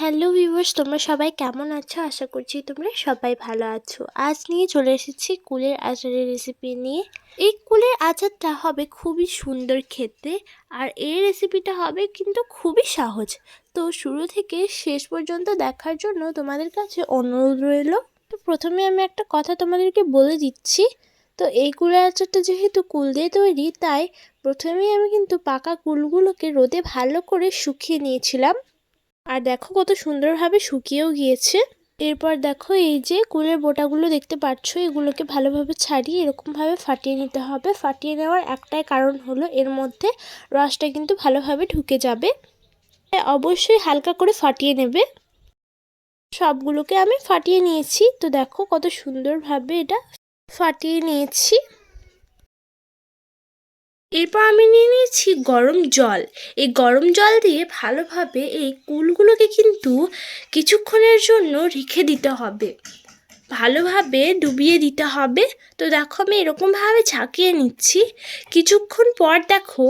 Hello viewers, তোমরা সবাই কেমন আছো? আশা করছি তোমরা সবাই ভালো আছো। আজ নিয়ে চলে এসেছি কুলের আচারের রেসিপি নিয়ে। এই কুলের আচারটা হবে খুবই সুন্দর খেতে আর এই রেসিপিটা হবে কিন্তু খুবই সহজ। তো শুরু থেকে শেষ পর্যন্ত দেখার জন্য তোমাদের কাছে অনুরোধ রইল। তো প্রথমে আমি একটা কথা তোমাদেরকে বলে দিচ্ছি। তো এই কুলের আচারটা যেহেতু কুল দিয়ে তৈরি, তাই প্রথমেই আমি কিন্তু পাকা কুলগুলোকে রোদে ভালো করে শুকিয়ে নিয়েছিলাম। আর দেখো কত সুন্দরভাবে শুকিয়েও গিয়েছে। এরপর দেখো এই যে কুলের বোটাগুলো দেখতে পাচ্ছ, এগুলোকে ভালোভাবে ছাড়িয়ে এরকমভাবে ফাটিয়ে নিতে হবে। ফাটিয়ে নেওয়ার একটাই কারণ হলো এর মধ্যে রসটা কিন্তু ভালোভাবে ঢুকে যাবে। অবশ্যই হালকা করে ফাটিয়ে নেবে। সবগুলোকে আমি ফাটিয়ে নিয়েছি। তো দেখো কত সুন্দরভাবে এটা ফাটিয়ে নিয়েছি। এরপর আমি নিয়ে নিয়েছি গরম জল। এই গরম জল দিয়ে ভালোভাবে এই কুলগুলোকে কিন্তু কিছুক্ষণের জন্য রেখে দিতে হবে। ভালোভাবে ডুবিয়ে দিতে হবে। তো দেখো আমি এরকমভাবে ঝাঁকিয়ে নিচ্ছি। কিছুক্ষণ পর দেখো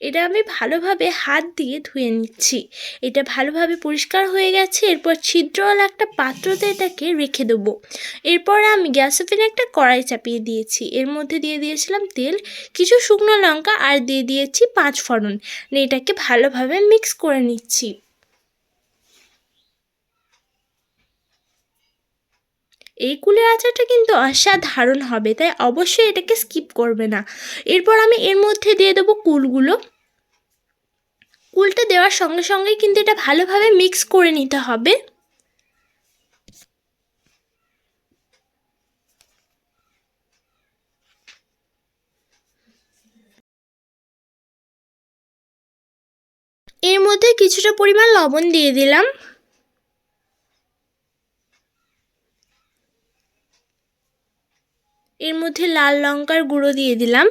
এটা আমি ভালোভাবে হাত দিয়ে ধুয়ে নিচ্ছি। এটা ভালোভাবে পরিষ্কার হয়ে গেছে, এরপর ছিদ্রওয়ালা একটা পাত্রতে এটাকে রেখে দেবো। এরপর আমি গ্যাস ওভেনে একটা কড়াই চাপিয়ে দিয়েছি। এর মধ্যে দিয়ে দিয়েছিলাম তেল, কিছু শুকনো লঙ্কা আর দিয়ে দিয়েছি পাঁচ ফোড়ন। এটাকে ভালোভাবে মিক্স করে নিচ্ছি। এই কুলের আচারটা কিন্তু অসাধারণ হবে, তাই অবশ্যই এটাকে স্কিপ করবে না। এরপর আমি এর মধ্যে দিয়ে দেবো কুলগুলো। কুলটা দেওয়ার সঙ্গে সঙ্গেই কিন্তু এটা ভালোভাবে মিক্স করে নিতে হবে। এর মধ্যে কিছুটা পরিমাণ লবণ দিয়ে দিলাম। এর মধ্যে লাল লঙ্কার গুঁড়ো দিয়ে দিলাম।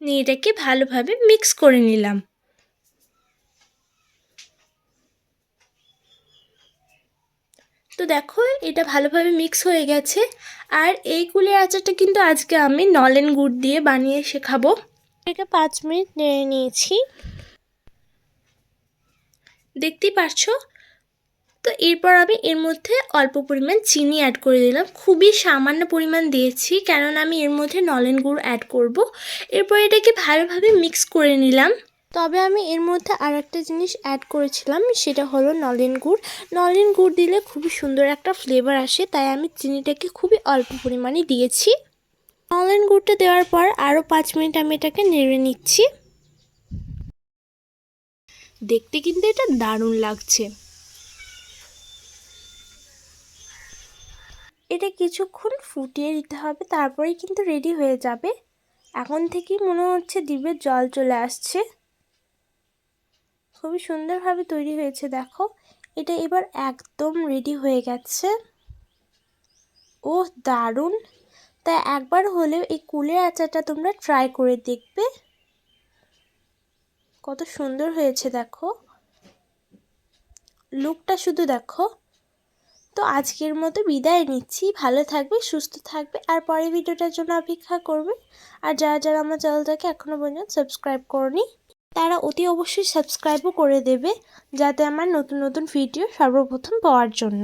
নিয়ে এটাকে ভালোভাবে মিক্স করে নিলাম। তো দেখো, এটা ভালোভাবে মিক্স হয়ে গেছে। আর এই কুলের আচারটা কিন্তু আজকে আমি নলেন গুড় দিয়ে বানিয়ে শেখাবো। এটা পাঁচ মিনিট নেড়ে নিয়েছি। দেখতেই পারছ তো এরপর আমি এর মধ্যে অল্প পরিমাণ চিনি অ্যাড করে দিলাম। খুবই সামান্য পরিমাণ দিয়েছি, কেননা আমি এর মধ্যে নলেন গুড় অ্যাড করব। এরপর এটাকে ভালোভাবে মিক্স করে নিলাম। তবে আমি এর মধ্যে আর একটা জিনিস অ্যাড করেছিলাম, সেটা হলো নলেন গুড়। নলেন গুড় দিলে খুবই সুন্দর একটা ফ্লেভার আসে, তাই আমি চিনিটাকে খুবই অল্প পরিমাণে দিয়েছি। নলেন গুড়টা দেওয়ার পর আরও পাঁচ মিনিট আমি এটাকে নেড়ে নিচ্ছি। দেখতে কিন্তু এটা দারুণ লাগছে। এটা কিছুক্ষণ ফুটিয়ে দিতে হবে, তারপরেই কিন্তু রেডি হয়ে যাবে। এখন থেকেই মনে হচ্ছে ডিবের জল চলে আসছে। খুবই সুন্দরভাবে তৈরি হয়েছে, দেখো। এটা এবার একদম রেডি হয়ে গেছে। ও দারুণ! তাই একবার হলেও এই কুলের আচারটা তোমরা ট্রাই করে দেখবে। কত সুন্দর হয়েছে, দেখো। লুকটা শুধু দেখো। তো আজকের মতো বিদায় নিচ্ছি। ভালো থাকবে, সুস্থ থাকবে। আর পরের ভিডিওটার জন্য অপেক্ষা করবে। আর যারা যারা আমার চ্যানেলটাকে এখনও পর্যন্ত সাবস্ক্রাইব করনি, তারা অতি অবশ্যই সাবস্ক্রাইবও করে দেবে, যাতে আমার নতুন নতুন ভিডিও সর্বপ্রথম পাওয়ার জন্য।